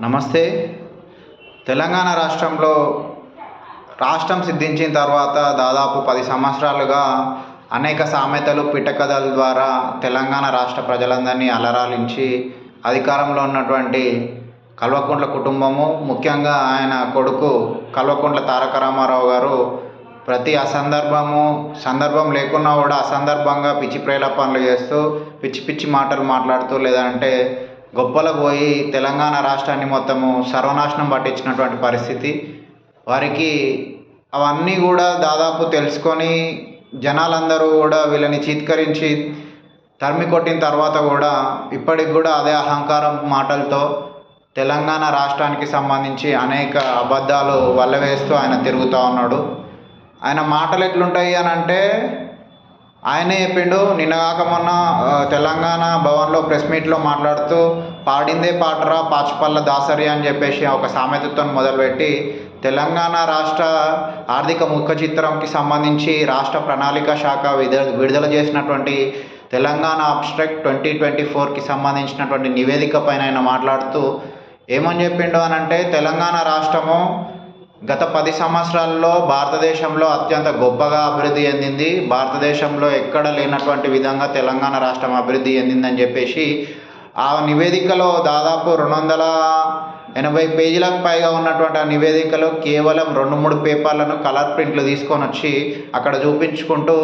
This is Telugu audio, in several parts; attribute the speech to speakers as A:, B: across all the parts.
A: నమస్తే. తెలంగాణ రాష్ట్రంలో రాష్ట్రం సిద్ధించిన తర్వాత దాదాపు పది సంవత్సరాలుగా అనేక సామెతలు పిట్టకథల ద్వారా తెలంగాణ రాష్ట్ర ప్రజలందరినీ అలరాలించి అధికారంలో ఉన్నటువంటి కల్వకుంట్ల కుటుంబము ముఖ్యంగా ఆయన కొడుకు కల్వకుంట్ల తారక రామారావు గారు ప్రతి అసందర్భము సందర్భం లేకున్నా కూడా అసందర్భంగా పిచ్చి ప్రేలాపనలు చేస్తూ పిచ్చి పిచ్చి మాటలు మాట్లాడుతూ లేదంటే గొప్పలకు పోయి తెలంగాణ రాష్ట్రాన్ని మొత్తము సర్వనాశనం పట్టించినటువంటి పరిస్థితి. వారికి అవన్నీ కూడా దాదాపు తెలుసుకొని జనాలందరూ కూడా వీళ్ళని చీత్కరించి తరిమి కొట్టిన తర్వాత కూడా ఇప్పటికి కూడా అదే అహంకారం మాటలతో తెలంగాణ రాష్ట్రానికి సంబంధించి అనేక అబద్ధాలు వల్లవేస్తూ ఆయన తిరుగుతూ ఉన్నాడు. ఆయన మాటలు ఎట్లుంటాయి అని అంటే ఆయనే చెప్పిండు నిన్నగాక మొన్న తెలంగాణ భవన్లో ప్రెస్ మీట్లో మాట్లాడుతూ పాడిందే పాటరా పాచిపల్ల దాసరి అని చెప్పేసి ఒక సామెతతో మొదలుపెట్టి తెలంగాణ రాష్ట్ర ఆర్థిక ముఖ చిత్రంకి సంబంధించి రాష్ట్ర ప్రణాళిక శాఖ విడుదల విడుదల చేసినటువంటి తెలంగాణ అబ్స్ట్రాక్ట్ ట్వంటీ ట్వంటీ ఫోర్కి సంబంధించినటువంటి నివేదిక పైన ఆయన మాట్లాడుతూ ఏమని చెప్పిండు అని అంటే తెలంగాణ రాష్ట్రము గత పది సంవత్సరాల్లో భారతదేశంలో అత్యంత గొప్పగా అభివృద్ధి చెందింది. భారతదేశంలో ఎక్కడ లేనటువంటి విధంగా తెలంగాణ రాష్ట్రం అభివృద్ధి చెందిందని చెప్పేసి ఆ నివేదికలో దాదాపు రెండు వందల ఎనభై పేజీలకు పైగా ఉన్నటువంటి ఆ నివేదికలో కేవలం రెండు మూడు పేపర్లను కలర్ ప్రింట్లు తీసుకొని వచ్చి అక్కడ చూపించుకుంటూ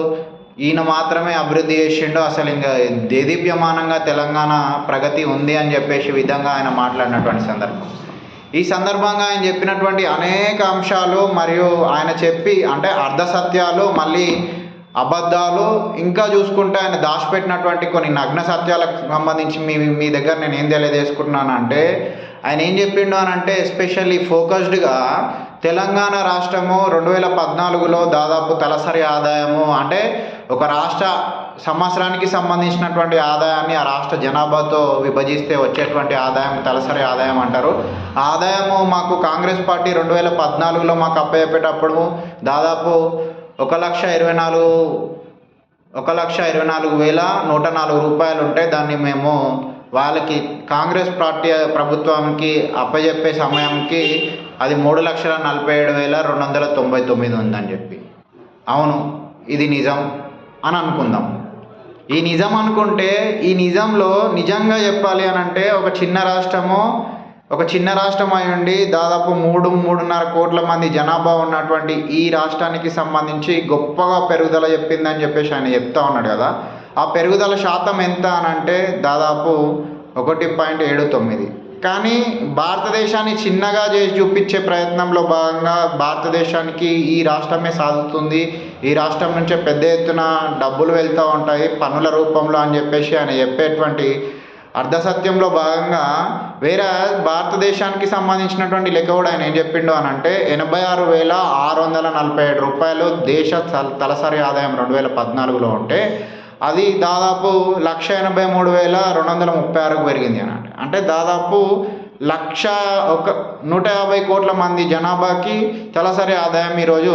A: ఈయన మాత్రమే అభివృద్ధి చేసిండు. అసలు ఇంకా దేదీప్యమానంగా తెలంగాణ ప్రగతి ఉంది అని చెప్పేసి విధంగా ఆయన మాట్లాడినటువంటి సందర్భం. ఈ సందర్భంగా ఆయన చెప్పినటువంటి అనేక అంశాలు మరియు ఆయన చెప్పి అంటే అర్ధసత్యాలు మళ్ళీ అబద్ధాలు ఇంకా చూసుకుంటే ఆయన దాచిపెట్టినటువంటి కొన్ని నగ్న సత్యాలకు సంబంధించి మీ మీ దగ్గర నేను ఏం తెలియజేసుకుంటున్నానంటే ఆయన ఏం చెప్పిండు అని అంటే ఎస్పెషల్లీ ఫోకస్డ్గా తెలంగాణ రాష్ట్రము రెండు వేల పద్నాలుగులో దాదాపు తలసరి ఆదాయము అంటే ఒక రాష్ట్ర సంవత్సరానికి సంబంధించినటువంటి ఆదాయాన్ని ఆ రాష్ట్ర జనాభాతో విభజిస్తే వచ్చేటువంటి ఆదాయం తలసరి ఆదాయం అంటారు. ఆదాయము మాకు కాంగ్రెస్ పార్టీ రెండు వేల పద్నాలుగులో మాకు అప్పయ్యేటప్పుడు దాదాపు ఒక లక్ష ఇరవై నాలుగు ఒక లక్ష ఇరవై నాలుగు వేల నూట నాలుగు రూపాయలు ఉంటే దాన్ని మేము వాళ్ళకి కాంగ్రెస్ పార్టీ ప్రభుత్వానికి అప్పజెప్పే సమయంకి అది మూడు లక్షల నలభై ఏడు వేల రెండు వందల తొంభై తొమ్మిది ఉందని చెప్పి. అవును ఇది నిజం అని అనుకుందాం. ఈ నిజం అనుకుంటే ఈ నిజంలో నిజంగా చెప్పాలి అని అంటే ఒక చిన్న రాష్ట్రము ఒక చిన్న రాష్ట్రం అయి ఉండి దాదాపు మూడు మూడున్నర కోట్ల మంది జనాభా ఉన్నటువంటి ఈ రాష్ట్రానికి సంబంధించి గొప్పగా పెరుగుదల చెప్పిందని చెప్పేసి ఆయన చెప్తా ఉన్నాడు కదా. ఆ పెరుగుదల శాతం ఎంత అని అంటే దాదాపు ఒకటి పాయింట్ ఏడు తొమ్మిది. కానీ భారతదేశాన్ని చిన్నగా చేసి చూపించే ప్రయత్నంలో భాగంగా భారతదేశానికి ఈ రాష్ట్రమే సాధుతుంది ఈ రాష్ట్రం నుంచే పెద్ద ఎత్తున డబ్బులు వెళ్తూ ఉంటాయి. పన్నుల రూపంలో అని చెప్పేసి ఆయన చెప్పేటువంటి అర్ధసత్యంలో భాగంగా వేరే భారతదేశానికి సంబంధించినటువంటి లెక్క కూడా ఆయన ఏం చెప్పిండు అని అంటే ఎనభై ఆరు వేల ఆరు వందల నలభై ఏడు రూపాయలు దేశ తల- తలసరి ఆదాయం రెండు వేల పద్నాలుగులో ఉంటే అది దాదాపు లక్ష ఎనభై మూడు వేల రెండు వందల ముప్పై ఆరుకు పెరిగింది అని అంటే. అంటే దాదాపు లక్ష ఒక నూట యాభై కోట్ల మంది జనాభాకి తలసరి ఆదాయం ఈరోజు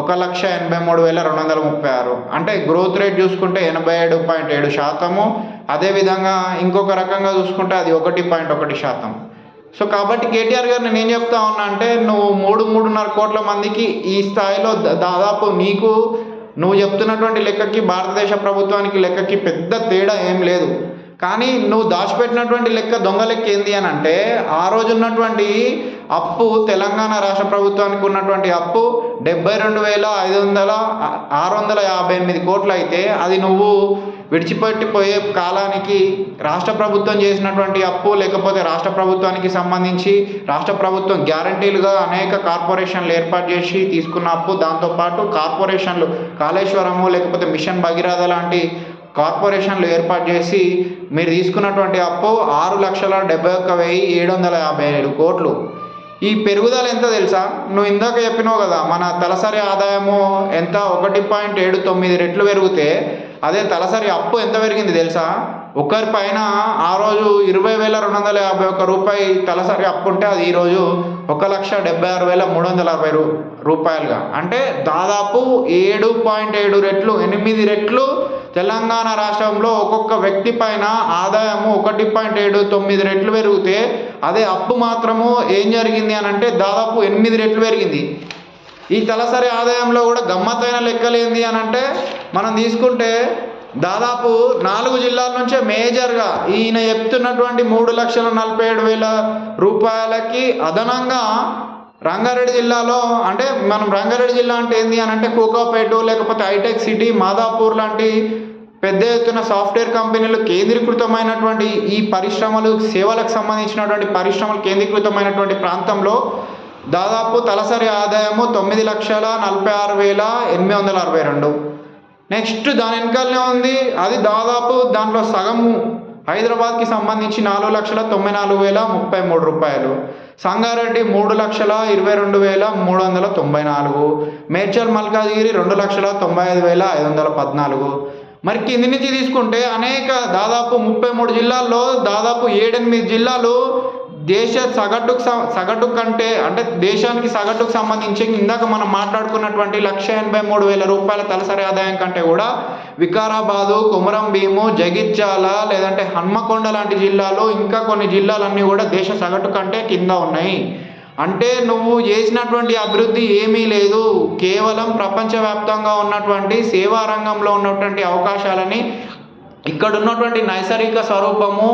A: ఒక లక్ష ఎనభై మూడు వేల రెండు వందల ముప్పై ఆరు. అంటే గ్రోత్ రేట్ చూసుకుంటే ఎనభై ఏడు పాయింట్ ఏడు శాతము. అదేవిధంగా ఇంకొక రకంగా చూసుకుంటే అది ఒకటి పాయింట్ ఒకటి శాతం. సో కాబట్టి కేటీఆర్ గారు నేను ఏం చెప్తా ఉన్నా అంటే నువ్వు మూడు మూడున్నర కోట్ల మందికి ఈ స్థాయిలో దాదాపు నీకు నువ్వు చెప్తున్నటువంటి లెక్కకి భారతదేశ ప్రభుత్వానికి లెక్కకి పెద్ద తేడా ఏం లేదు. కానీ నువ్వు దాచిపెట్టినటువంటి లెక్క దొంగ లెక్క ఏంది అని అంటే ఆ రోజు ఉన్నటువంటి అప్పు తెలంగాణ రాష్ట్ర ప్రభుత్వానికి ఉన్నటువంటి అప్పు డెబ్బై రెండు వేల ఐదు వందల ఆరు వందల యాభై ఎనిమిది కోట్లు అయితే అది నువ్వు విడిచిపెట్టిపోయే కాలానికి రాష్ట్ర ప్రభుత్వం చేసినటువంటి అప్పు లేకపోతే రాష్ట్ర ప్రభుత్వానికి సంబంధించి రాష్ట్ర ప్రభుత్వం గ్యారంటీలుగా అనేక కార్పొరేషన్లు ఏర్పాటు చేసి తీసుకున్న అప్పు. దాంతోపాటు కార్పొరేషన్లు కాళేశ్వరము లేకపోతే మిషన్ భగీరథ లాంటి కార్పొరేషన్లు ఏర్పాటు చేసి మీరు తీసుకున్నటువంటి అప్పు ఆరు లక్షల డెబ్బై ఒక్క వెయ్యి ఏడు వందల యాభై ఏడు కోట్లు. ఈ పెరుగుదల ఎంత తెలుసా? నువ్వు ఇందాక చెప్పినావు కదా మన తలసరి ఆదాయము ఎంత? ఒకటి పాయింట్ ఏడు తొమ్మిది రెట్లు పెరిగితే అదే తలసరి అప్పు ఎంత పెరిగింది తెలుసా? ఒకరి పైన ఆ రోజు ఇరవై వేల రెండు వందల యాభై ఒక్క రూపాయి తలసరి అప్పు ఉంటే అది ఈరోజు ఒక లక్ష డెబ్బై ఆరు వేల మూడు వందల అరవై రూపాయలుగా. అంటే దాదాపు ఏడు పాయింట్ ఏడు రెట్లు ఎనిమిది రెట్లు తెలంగాణ రాష్ట్రంలో ఒక్కొక్క వ్యక్తి పైన ఆదాయము ఒకటి పాయింట్ ఏడు తొమ్మిది రెట్లు పెరిగితే అదే అప్పు మాత్రము ఏం జరిగింది అని అంటే దాదాపు ఎనిమిది రెట్లు పెరిగింది. ఈ తలసరి ఆదాయంలో కూడా గమ్మత్తైన లెక్కలు ఏంది అని అంటే మనం తీసుకుంటే దాదాపు నాలుగు జిల్లాల నుంచే మేజర్గా ఈయన చెప్తున్నటువంటి మూడు లక్షల నలభై ఏడు వేల రూపాయలకి అదనంగా రంగారెడ్డి జిల్లాలో అంటే మనం రంగారెడ్డి జిల్లా అంటే ఏంది అని అంటే కోకాపేట లేకపోతే హైటెక్ సిటీ మాదాపూర్ లాంటి పెద్ద ఎత్తున సాఫ్ట్వేర్ కంపెనీలు కేంద్రీకృతమైనటువంటి ఈ పరిశ్రమలు సేవలకు సంబంధించినటువంటి పరిశ్రమలు కేంద్రీకృతమైనటువంటి ప్రాంతంలో దాదాపు తలసరి ఆదాయము తొమ్మిది లక్షల నలభై ఆరు వేల ఎనిమిది వందల అరవై రెండు. నెక్స్ట్ దాని వెనకాలనే ఉంది. అది దాదాపు దాంట్లో సగము హైదరాబాద్కి సంబంధించి నాలుగు లక్షల తొంభై నాలుగు వేల ముప్పై మూడు రూపాయలు. సంగారెడ్డి మూడు లక్షల ఇరవై రెండు వేల మూడు వందల తొంభై నాలుగు. మేడ్చల్ మల్కాజ్గిరి రెండు లక్షల తొంభై ఐదు వేల ఐదు వందల పద్నాలుగు. మరి కింది నుంచి తీసుకుంటే అనేక దాదాపు ముప్పై మూడు జిల్లాల్లో దాదాపు ఏడెనిమిది జిల్లాలు దేశ సగటుకు సగటు కంటే అంటే దేశానికి సగటుకు సంబంధించి ఇందాక మనం మాట్లాడుకున్నటువంటి లక్ష ఎనభై మూడు వేల రూపాయల తలసరి ఆదాయం కంటే కూడా వికారాబాదు కుమరం భీము జగిత్యాల లేదంటే హన్మకొండ లాంటి జిల్లాలు ఇంకా కొన్ని జిల్లాలన్నీ కూడా దేశ సగటు కంటే కింద ఉన్నాయి. అంటే నువ్వు చేసినటువంటి అభివృద్ధి ఏమీ లేదు. కేవలం ప్రపంచవ్యాప్తంగా ఉన్నటువంటి సేవా రంగంలో ఉన్నటువంటి అవకాశాలని ఇక్కడ ఉన్నటువంటి నైసర్గిక స్వరూపము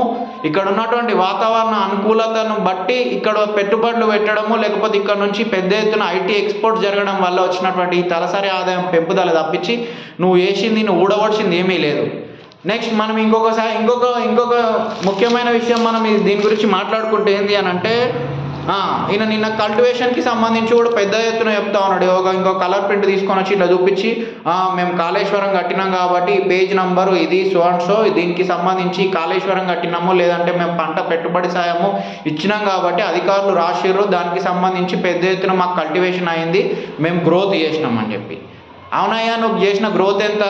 A: ఇక్కడ ఉన్నటువంటి వాతావరణ అనుకూలతను బట్టి ఇక్కడ పెట్టుబడులు పెట్టడము లేకపోతే ఇక్కడ నుంచి పెద్ద ఎత్తున ఐటీ ఎక్స్పోర్ట్ జరగడం వల్ల వచ్చినటువంటి ఈ తలసరి ఆదాయం పెంపుదల తప్పించి నువ్వు వేసింది నువ్వు ఊడవడిచింది ఏమీ లేదు. నెక్స్ట్ మనం ఇంకొకసారి ఇంకొక ఇంకొక ముఖ్యమైన విషయం మనం దీని గురించి మాట్లాడుకుంటే ఏంటి అని అంటే ఈయన నిన్న కల్టివేషన్కి సంబంధించి కూడా పెద్ద ఎత్తున చెప్తా ఉన్నాడు. ఒక ఇంకో కలర్ ప్రింట్ తీసుకొని వచ్చి ఇట్లా చూపించి మేము కాళేశ్వరం కట్టినాం కాబట్టి పేజ్ నంబర్ ఇది సో అండ్ సో దీనికి సంబంధించి కాళేశ్వరం కట్టినాము లేదంటే మేము పంట పెట్టుబడి సాయము ఇచ్చినాం కాబట్టి అధికారులు రాసిర్రు. దానికి సంబంధించి పెద్ద ఎత్తున మాకు కల్టివేషన్ అయింది. మేము గ్రోత్ చేసినాం అని చెప్పి. అవునయ్యా నువ్వు చేసిన గ్రోత్ ఎంత?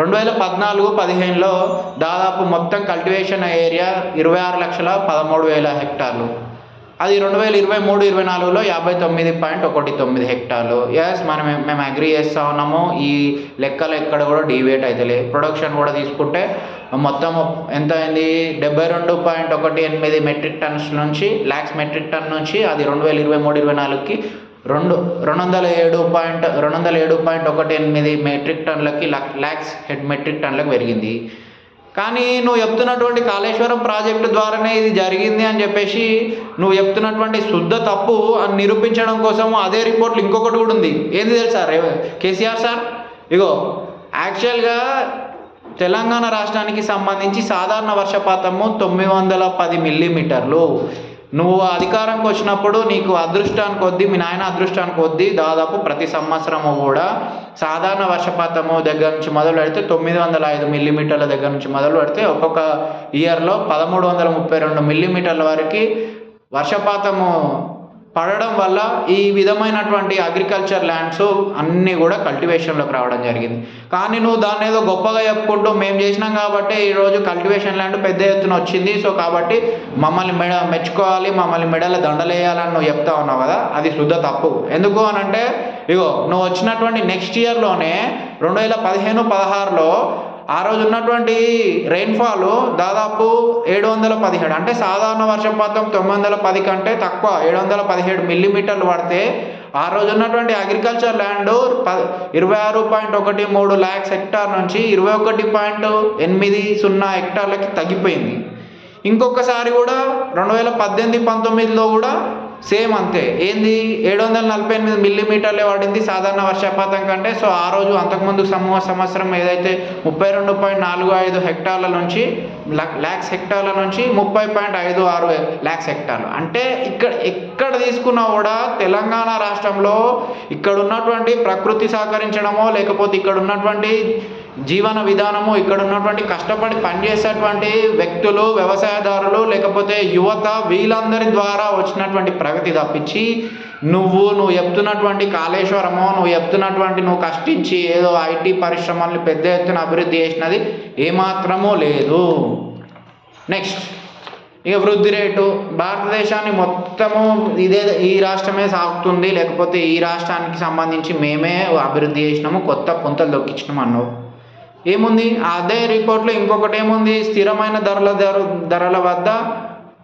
A: రెండు వేల పద్నాలుగు పదిహేనులో దాదాపు మొత్తం కల్టివేషన్ ఏరియా ఇరవై ఆరు లక్షల పదమూడు వేల హెక్టార్లు. అది రెండు వేల ఇరవై మూడు ఇరవై నాలుగులో యాభై తొమ్మిది పాయింట్ ఒకటి తొమ్మిది హెక్టార్లు. ఎస్ మనం మేము అగ్రి చేస్తూ ఉన్నాము. ఈ లెక్కలు ఎక్కడ కూడా డీవేట్ అవుతలే ప్రొడక్షన్ కూడా తీసుకుంటే మొత్తం ఎంత అయింది? డెబ్బై రెండు పాయింట్ ఒకటి ఎనిమిది మెట్రిక్ టన్స్ నుంచి ల్యాక్స్ మెట్రిక్ టన్ నుంచి అది రెండు వేల ఇరవై మూడు ఇరవై నాలుగుకి రెండు రెండు వందల ఏడు పాయింట్ రెండు వందల ఏడు పాయింట్ ఒకటి ఎనిమిది మెట్రిక్ టన్లకి ల్యాక్స్ హెడ్ మెట్రిక్ టన్లకు పెరిగింది. కానీ నువ్వు చెప్తున్నటువంటి కాళేశ్వరం ప్రాజెక్టు ద్వారానే ఇది జరిగింది అని చెప్పేసి నువ్వు చెప్తున్నటువంటి శుద్ధ తప్పు అని నిరూపించడం కోసం అదే రిపోర్ట్లు ఇంకొకటి కూడా ఉంది. ఏంది తెలుసా కేసీఆర్ సార్? ఇగో యాక్చువల్గా తెలంగాణ రాష్ట్రానికి సంబంధించి సాధారణ వర్షపాతము తొమ్మిది వందల పది మిల్లీమీటర్లు. నువ్వు అధికారంకి వచ్చినప్పుడు నీకు అదృష్టానికి కొద్దీ మీ నాయన అదృష్టానికి కొద్దీ దాదాపు ప్రతి సంవత్సరము కూడా సాధారణ వర్షపాతము దగ్గర నుంచి మొదలు పెడితే తొమ్మిది వందల ఐదు మిల్లీమీటర్ల దగ్గర నుంచి మొదలు పెడితే ఒక్కొక్క ఇయర్లో పదమూడు వందల ముప్పై రెండు మిల్లీమీటర్ల వరకు వర్షపాతము పడడం వల్ల ఈ విధమైనటువంటి అగ్రికల్చర్ ల్యాండ్స్ అన్నీ కూడా కల్టివేషన్లోకి రావడం జరిగింది. కానీ నువ్వు దాన్ని ఏదో గొప్పగా చెప్పుకుంటూ మేము చేసినాం కాబట్టి ఈరోజు కల్టివేషన్ ల్యాండ్ పెద్ద ఎత్తున వచ్చింది. సో కాబట్టి మమ్మల్ని మెడ మెచ్చుకోవాలి మమ్మల్ని మెడల దండలేయాలని నువ్వు చెప్తా ఉన్నావు కదా అది శుద్ధ తప్పు. ఎందుకు అని అంటే ఇగో నువ్వు వచ్చినటువంటి నెక్స్ట్ ఇయర్లోనే రెండు వేల పదిహేను పదహారులో ఆ రోజు ఉన్నటువంటి రెయిన్ఫాల్ దాదాపు ఏడు వందల పదిహేడు అంటే సాధారణ వర్షపాతం తొమ్మిది వందల పది కంటే తక్కువ ఏడు వందల పదిహేడు మిల్లీమీటర్లు పడితే ఆ రోజు ఉన్నటువంటి అగ్రికల్చర్ ల్యాండ్ ప ఇరవై ఆరు పాయింట్ ఒకటి మూడు ల్యాక్స్ హెక్టార్ నుంచి ఇరవై ఒకటి పాయింట్ ఎనిమిది సున్నా హెక్టార్లకి తగ్గిపోయింది. ఇంకొకసారి కూడా రెండు వేల పద్దెనిమిది పంతొమ్మిదిలో కూడా సేమ్ అంతే. ఏంది? ఏడు వందల నలభై ఎనిమిది మిల్లీమీటర్లే పడింది సాధారణ వర్షపాతం కంటే. సో ఆ రోజు అంతకుముందు సమూహ సంవత్సరం ఏదైతే ముప్పై రెండు పాయింట్ నాలుగు ఐదు హెక్టార్ల నుంచి ల్యాక్స్ హెక్టార్ల నుంచి ముప్పై పాయింట్ ఐదు ఆరు ల్యాక్స్ హెక్టార్లు. అంటే ఇక్కడ ఎక్కడ తీసుకున్నా కూడా తెలంగాణ రాష్ట్రంలో ఇక్కడ ఉన్నటువంటి ప్రకృతి సహకరించడమో లేకపోతే ఇక్కడ ఉన్నటువంటి జీవన విధానము ఇక్కడ ఉన్నటువంటి కష్టపడి పనిచేసేటువంటి వ్యక్తులు వ్యవసాయదారులు లేకపోతే యువత వీళ్ళందరి ద్వారా వచ్చినటువంటి ప్రగతి తప్పించి నువ్వు నువ్వు చెప్తున్నటువంటి కాళేశ్వరము నువ్వు చెప్తున్నటువంటి నువ్వు కష్టించి ఏదో ఐటీ పరిశ్రమల్ని పెద్ద ఎత్తున అభివృద్ధి చేసినది ఏమాత్రమూ లేదు. నెక్స్ట్ ఇక వృద్ధి రేటు. భారతదేశాన్ని మొత్తము ఇదే ఈ రాష్ట్రమే సాగుతుంది. లేకపోతే ఈ రాష్ట్రానికి సంబంధించి మేమే అభివృద్ధి చేసినాము కొత్త పుంతలు దొక్కించినాము అన్నావు.
B: ఏముంది? అదే రిపోర్ట్లో ఇంకొకటి ఏముంది? స్థిరమైన ధరల ధరల వద్ద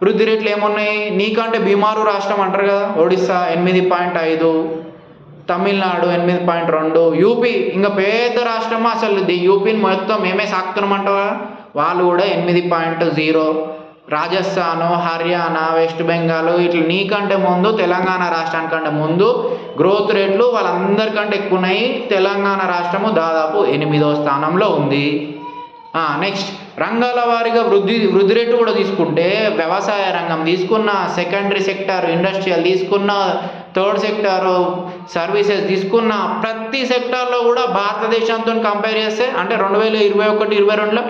B: వృద్ధి రేట్లు ఏమున్నాయి? నీకంటే బీమారు రాష్ట్రం అంటారు కదా ఒడిస్సా ఎనిమిది పాయింట్ ఐదు తమిళనాడు ఎనిమిది పాయింట్ రెండు యూపీ ఇంకా పెద్ద రాష్ట్రం అసలు యూపీని మొత్తం మేమే సాకుతున్నామంటావా? వాళ్ళు కూడా ఎనిమిది పాయింట్ జీరో. రాజస్థాన్ హర్యానా వెస్ట్ బెంగాల్ ఇట్లా నీకంటే ముందు తెలంగాణ రాష్ట్రానికంటే ముందు గ్రోత్ రేట్లు వాళ్ళందరికంటే ఎక్కువ ఉన్నాయి తెలంగాణ రాష్ట్రము దాదాపు ఎనిమిదో స్థానంలో ఉంది. నెక్స్ట్ రంగాల వారీగా వృద్ధి వృద్ధి రేటు కూడా తీసుకుంటే వ్యవసాయ రంగం తీసుకున్న సెకండరీ సెక్టార్ ఇండస్ట్రియల్ తీసుకున్న థర్డ్ సెక్టార్ సర్వీసెస్ తీసుకున్న ప్రతి సెక్టార్లో కూడా భారతదేశంతో కంపేర్ చేస్తే అంటే రెండు వేల ఇరవై ఒకటి ఇరవై రెండులో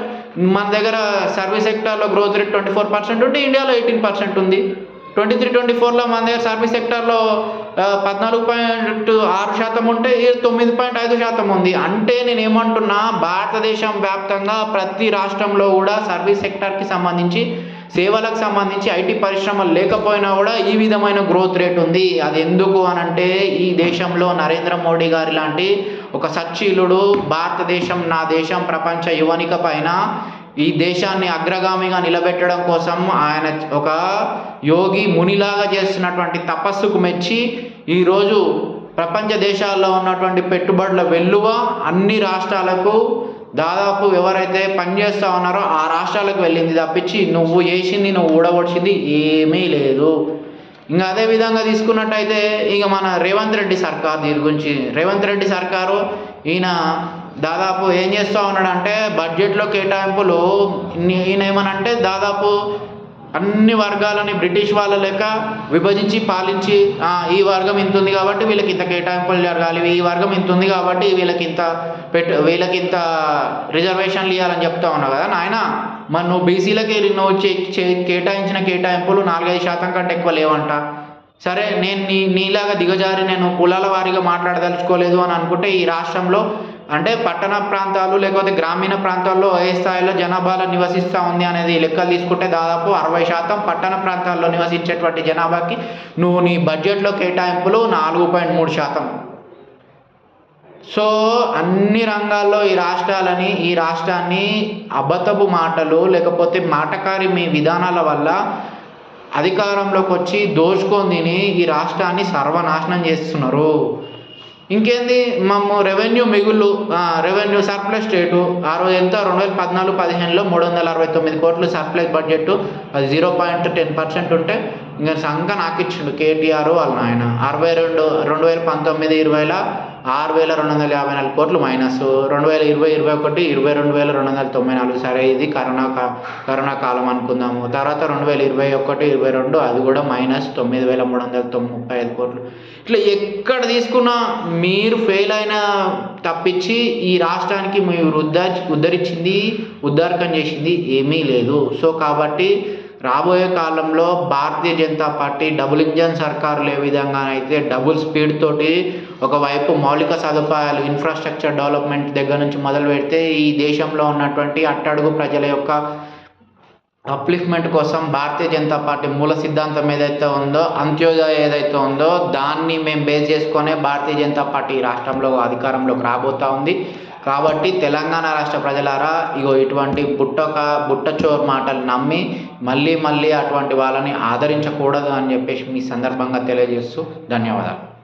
B: మన దగ్గర సర్వీస్ సెక్టార్లో growth rate twenty four percent ఉంటే ఇండియాలో ఎయిటీన్ పర్సెంట్ ఉంది. ట్వంటీ త్రీ ట్వంటీ ఫోర్లో మన దగ్గర సర్వీస్ సెక్టార్లో పద్నాలుగు పాయింట్ ఆరు శాతం ఉంటే తొమ్మిది పాయింట్ ఐదు శాతం ఉంది. అంటే నేను ఏమంటున్నా భారతదేశం వ్యాప్తంగా ప్రతి రాష్ట్రంలో కూడా సర్వీస్ సెక్టార్కి సంబంధించి సేవలకు సంబంధించి ఐటీ పరిశ్రమలు లేకపోయినా కూడా ఈ విధమైన గ్రోత్ రేట్ ఉంది. అది ఎందుకు అని అంటే ఈ దేశంలో నరేంద్ర మోడీ గారి లాంటి ఒక సచ్చీలుడు భారతదేశం నా దేశం ప్రపంచ యువనిక పైన ఈ దేశాన్ని అగ్రగామిగా నిలబెట్టడం కోసం ఆయన ఒక యోగి మునిలాగా చేస్తున్నటువంటి తపస్సుకు మెచ్చి ఈరోజు ప్రపంచ దేశాల్లో ఉన్నటువంటి పెట్టుబడుల వెల్లువ అన్ని రాష్ట్రాలకు దాదాపు ఎవరైతే పనిచేస్తూ ఉన్నారో ఆ రాష్ట్రాలకు వెళ్ళింది తప్పించి నువ్వు వేసింది నువ్వు ఊడగొడిచింది ఏమీ లేదు. ఇంకా అదే విధంగా తీసుకున్నట్టయితే ఇక మన రేవంత్ రెడ్డి సర్కార్ దీని గురించి. రేవంత్ రెడ్డి సర్కారు ఈయన దాదాపు ఏం చేస్తూ ఉన్నాడంటే బడ్జెట్లో కేటాయింపులు ఈయన ఏమనంటే దాదాపు అన్ని వర్గాలని బ్రిటిష్ వాళ్ళ లెక్క విభజించి పాలించి ఈ వర్గం ఇంత ఉంది కాబట్టి వీళ్ళకి ఇంత కేటాయింపులు జరగాలి ఈ వర్గం ఇంత ఉంది కాబట్టి వీళ్ళకి ఇంత పెట్టు వీళ్ళకి ఇంత రిజర్వేషన్లు ఇవ్వాలని చెప్తా ఉన్నావు కదా నాయన? మరి నువ్వు బీసీలకి నువ్వు చే- కేటాయించిన కేటాయింపులు నాలుగైదు శాతం కంటే ఎక్కువ లేవంట. సరే నేను నీ నీలాగా దిగజారి నేను కులాల వారీగా మాట్లాడదలుచుకోలేదు అని అనుకుంటే ఈ రాష్ట్రంలో అంటే పట్టణ ప్రాంతాలు లేకపోతే గ్రామీణ ప్రాంతాల్లో ఏ స్థాయిలో జనాభాలో నివసిస్తూ ఉంది అనేది లెక్కలు తీసుకుంటే దాదాపు అరవై శాతం పట్టణ ప్రాంతాల్లో నివసించేటువంటి జనాభాకి నువ్వు నీ బడ్జెట్లో కేటాయింపులు నాలుగు పాయింట్ మూడు శాతం. సో అన్ని రంగాల్లో ఈ రాష్ట్రాలని ఈ రాష్ట్రాన్ని అబద్ధపు మాటలు లేకపోతే మాటకారి మీ విధానాల వల్ల అధికారంలోకి వచ్చి దోచుకొని తిని ఈ రాష్ట్రాన్ని సర్వనాశనం చేస్తున్నారు. ఇంకేంది? మమ్మ రెవెన్యూ మిగులు రెవెన్యూ సర్ప్లస్ స్టేటు ఆ రోజు ఎంత? రెండు వేల పద్నాలుగు పదిహేనులో మూడు వందల అరవై తొమ్మిది కోట్లు సర్ప్లస్ బడ్జెట్ అది జీరో పాయింట్ టెన్ పర్సెంట్ ఉంటే ఇంకా సంఖ నాకు ఇచ్చిండు కేటీఆర్ వాళ్ళ నాయన. అరవై రెండు రెండు వేల పంతొమ్మిది ఇరవైలో ఆరు వేల రెండు వందల యాభై నాలుగు కోట్లు మైనస్. రెండు వేల ఇరవై ఇరవై ఒకటి ఇరవై రెండు వేల రెండు వందల తొంభై నాలుగు సరే ఇది కరోనా కా కరోనా కాలం అనుకుందాము. తర్వాత రెండు వేల ఇరవై ఒకటి ఇరవై రెండు అది కూడా మైనస్ తొమ్మిది వేల మూడు వందల తొమ్మిది ముప్పై ఐదు కోట్లు. ఇట్లా ఎక్కడ తీసుకున్నా మీరు ఫెయిల్ అయిన తప్పించి ఈ రాష్ట్రానికి మీరు ఉద్ధరి ఉద్ధరించింది ఉద్ధారకం చేసింది ఏమీ లేదు. సో కాబట్టి రాబోయే కాలంలో Bharatiya Janata Party double engine సర్కారులు ఏ విధంగా అయితే డబుల్ స్పీడ్ తోటి ఒకవైపు మౌలిక సదుపాయాలు ఇన్ఫ్రాస్ట్రక్చర్ డెవలప్మెంట్ దగ్గర నుంచి మొదలు పెడితే ఈ దేశంలో ఉన్నటువంటి అట్టడుగు ప్రజల యొక్క అప్లిఫ్ట్మెంట్ కోసం భారతీయ జనతా పార్టీ మూల సిద్ధాంతం ఏదైతే ఉందో అంత్యోదయ ఏదైతే ఉందో దాన్ని మేము బేస్ చేసుకొనే భారతీయ జనతా పార్టీ రాష్ట్రంలో అధికారంలోకి రాబోతా ఉంది. కాబట్టి తెలంగాణ రాష్ట్ర ప్రజలారా ఇగో ఇటువంటి బుట్టక బుట్టచోర్ మాటలు నమ్మి మళ్ళీ మళ్ళీ అటువంటి వాళ్ళని ఆదరించకూడదు అని చెప్పేసి మీ సందర్భంగా తెలియజేస్తూ ధన్యవాదాలు.